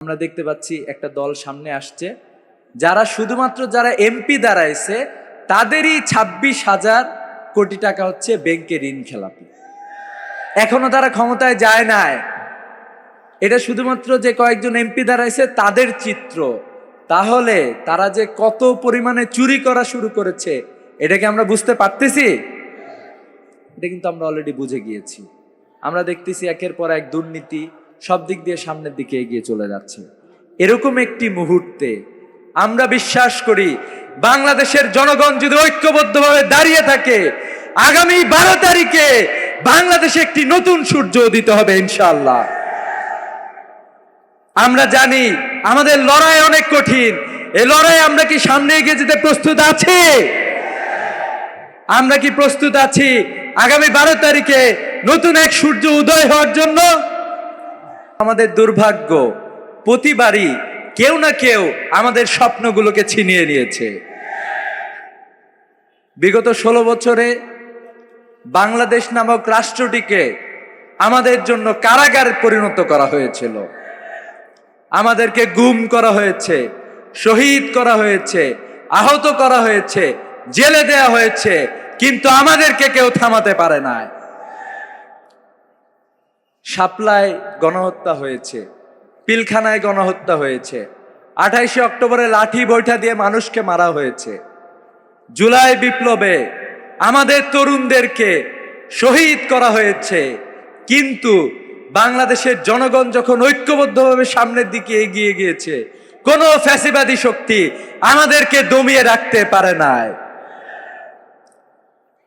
আমরা দেখতে পাচ্ছি একটা দল সামনে আসছে। যারা শুধুমাত্র যারা এমপি দাঁড়াইছে, তাদেরই ছাব্বিশ হাজার কোটি টাকা হচ্ছে ব্যাংকে ঋণ খেলাপি। এখনও তারা ক্ষমতায় যায় নাই। এটা শুধুমাত্র যে কয়েকজন এমপি দাঁড়াইছে, তাদের চিত্র। তাহলে তারা যে কত পরিমাণে চুরি করা শুরু করেছে এটাকে আমরা বুঝতে পারতেছি? এটা কিন্তু আমরা অলরেডি বুঝে গিয়েছি। আমরা দেখতেছি একের পর এক দুর্নীতি সব দিক দিয়ে সামনের দিকে এগিয়ে চলে যাচ্ছে। এরকম একটি মুহূর্তে আমরা বিশ্বাস করি বাংলাদেশের জনগণ যদি ঐক্যবদ্ধভাবে দাঁড়িয়ে থাকে, আগামী বারো তারিখে বাংলাদেশে একটি নতুন সূর্য উদিত হবে ইনশাল্লাহ আমরা জানি আমাদের লড়াই অনেক কঠিন। এই লড়াই আমরা কি সামনে এগিয়ে যেতে প্রস্তুত আছি? আমরা কি প্রস্তুত আছি আগামী বারো তারিখে নতুন এক সূর্য উদয় হওয়ার জন্য? আমাদের দুর্ভাগ্য, প্রতিবারই কেউ না কেউ আমাদের স্বপ্নগুলোকে ছিনিয়ে নিয়েছে। বিগত ষোলো বছরে বাংলাদেশ নামক রাষ্ট্রটিকে আমাদের জন্য কারাগার পরিণত করা হয়েছিল। আমাদেরকে গুম করা হয়েছে, শহীদ করা হয়েছে, আহত করা হয়েছে, জেলে দেয়া হয়েছে, কিন্তু আমাদেরকে কেউ থামাতে পারে নাই। শাপলায় গণহত্যা হয়েছে, পিলখানায় গণহত্যা হয়েছে, আঠাইশে অক্টোবরে লাঠি বৈঠা দিয়ে মানুষকে মারা হয়েছে। জুলাই বিপ্লবে আমাদের তরুণদেরকে শহীদ করা হয়েছে, কিন্তু বাংলাদেশের জনগণ যখন ঐক্যবদ্ধভাবে সামনের দিকে এগিয়ে গিয়েছে, কোনো ফ্যাসিবাদী শক্তি আমাদেরকে দমিয়ে রাখতে পারে নাই।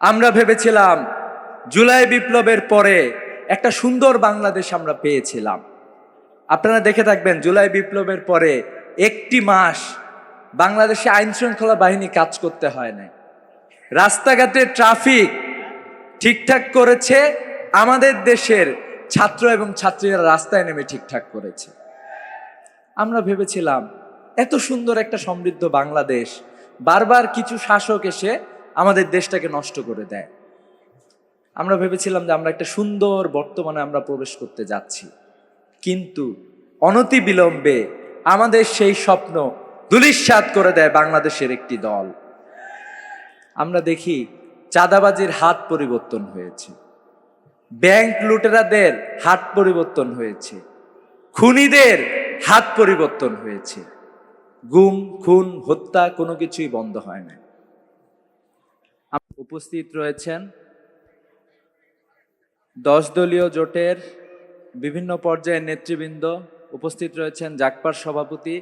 আমরা ভেবেছিলাম জুলাই বিপ্লবের পরে একটা সুন্দর বাংলাদেশ আমরা পেয়েছিলাম। আপনারা দেখে থাকবেন, জুলাই বিপ্লবের পরে একটি মাস বাংলাদেশে আইন শৃঙ্খলা বাহিনী কাজ করতে হয় নাই। রাস্তাঘাটে ট্রাফিক ঠিকঠাক করেছে, আমাদের দেশের ছাত্র এবং ছাত্রীরা রাস্তায় নেমে ঠিকঠাক করেছে। আমরা ভেবেছিলাম, এত সুন্দর একটা সমৃদ্ধ বাংলাদেশ, বারবার কিছু শাসক এসে আমাদের দেশটাকে নষ্ট করে দেয়। আমরা ভেবেছিলাম যে আমরা একটা সুন্দর বর্তমানে আমরা প্রবেশ করতে যাচ্ছি। কিন্তু অনতি বিলম্বে আমাদের সেই স্বপ্ন দুলিশ্বাত করে দেয় বাংলাদেশের একটি দল। আমরা দেখি চাঁদাবাজির হাত পরিবর্তন হয়েছে। ব্যাংক লুটেরাদের হাত পরিবর্তন হয়েছে। খুনিদের হাত পরিবর্তন হয়েছে। গুম, খুন, হত্যা কোনো কিছুই বন্ধ হয় না উপস্থিত রয়েছেন দশ দলীয় জোটের বিভিন্ন পর্যায়ের নেতৃবৃন্দ উপস্থিত রয়েছেন জাকপার সভাপতি,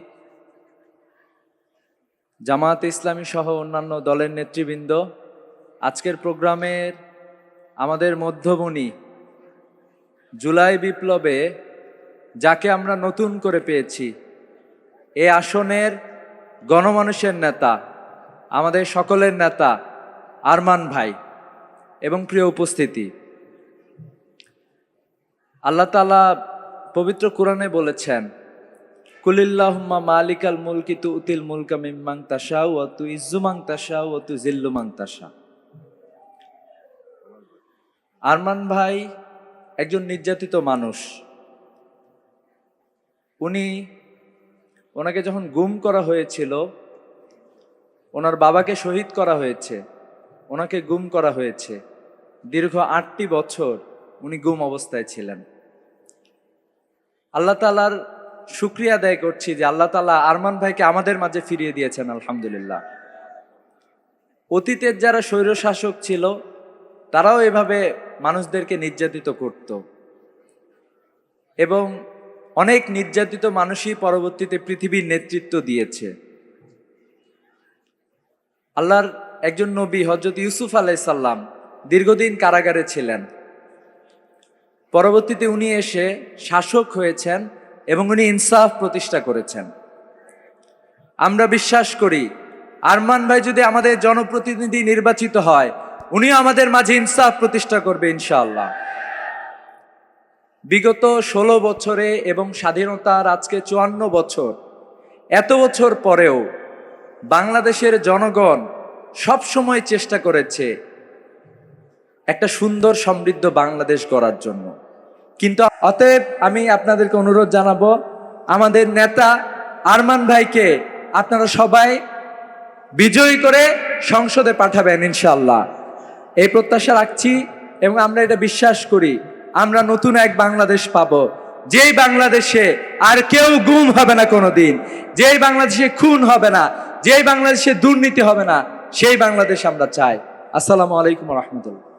জামায়াত ইসলামী সহ অন্যান্য দলের নেতৃবৃন্দ। আজকের প্রোগ্রামের আমাদের মধ্যমণি জুলাই বিপ্লবে যাকে আমরা নতুন করে পেয়েছি, এ আসনের গণমানুষের নেতা, আমাদের সকলের নেতা আরমান ভাই এবং প্রিয় উপস্থিতি। আল্লাহ তালা পবিত্র কোরআনে বলেছেন, কুলিল্লাহুম্মা মালিকাল মুলকি তু উতিল মুলকা মিম্মাং তাশা ও তু ইজ্জুমাং তাশা ও তু জিল্লুমাং তাশা। আরমান ভাই একজন নির্যাতিত মানুষ। উনি, ওনাকে যখন গুম করা হয়েছিল, ওনার বাবাকে শহীদ করা হয়েছে, ওনাকে গুম করা হয়েছে। দীর্ঘ আটটি বছর উনি গুম অবস্থায় ছিলেন। আল্লাহ তালার শুক্রিয়া আদায় করছি যে আল্লাহ তালা আরমান ভাইকে আমাদের মাঝে ফিরিয়ে দিয়েছেন, আলহামদুলিল্লাহ। অতীতের যারা স্বৈরশাসক ছিল, তারাও এভাবে মানুষদেরকে নির্যাতিত করত। এবং অনেক নির্যাতিত মানুষই পরবর্তীতে পৃথিবীর নেতৃত্ব দিয়েছে। আল্লাহর একজন নবী হজরত ইউসুফ আলাইসাল্লাম দীর্ঘদিন কারাগারে ছিলেন। পরবর্তীতে উনি এসে শাসক হয়েছেন এবং উনি ইনসাফ প্রতিষ্ঠা করেছেন। আমরা বিশ্বাস করি, আরমান ভাই যদি আমাদের জনপ্রতিনিধি নির্বাচিত হয় উনিও আমাদের মাঝে ইনসাফ প্রতিষ্ঠা করবে ইনশাআল্লাহ। বিগত ষোলো বছরে এবং স্বাধীনতার আজকে চুয়ান্ন বছর, এত বছর পরেও বাংলাদেশের জনগণ সব সময় চেষ্টা করেছে একটা সুন্দর সমৃদ্ধ বাংলাদেশ গড়ার জন্য। কিন্তু অতএব আমি আপনাদেরকে অনুরোধ জানাব, আমাদের নেতা আরমান ভাইকে আপনারা সবাই বিজয়ী করে সংসদে পাঠাবেন ইনশাল্লাহ এই প্রত্যাশা রাখছি এবং আমরা এটা বিশ্বাস করি, আমরা নতুন এক বাংলাদেশ পাবো। যেই বাংলাদেশে আর কেউ গুম হবে না কোনোদিন, যেই বাংলাদেশে খুন হবে না, যেই বাংলাদেশে দুর্নীতি হবে না, সেই বাংলাদেশ আমরা চাই। আসসালামু আলাইকুম রহমতুল্লাহ।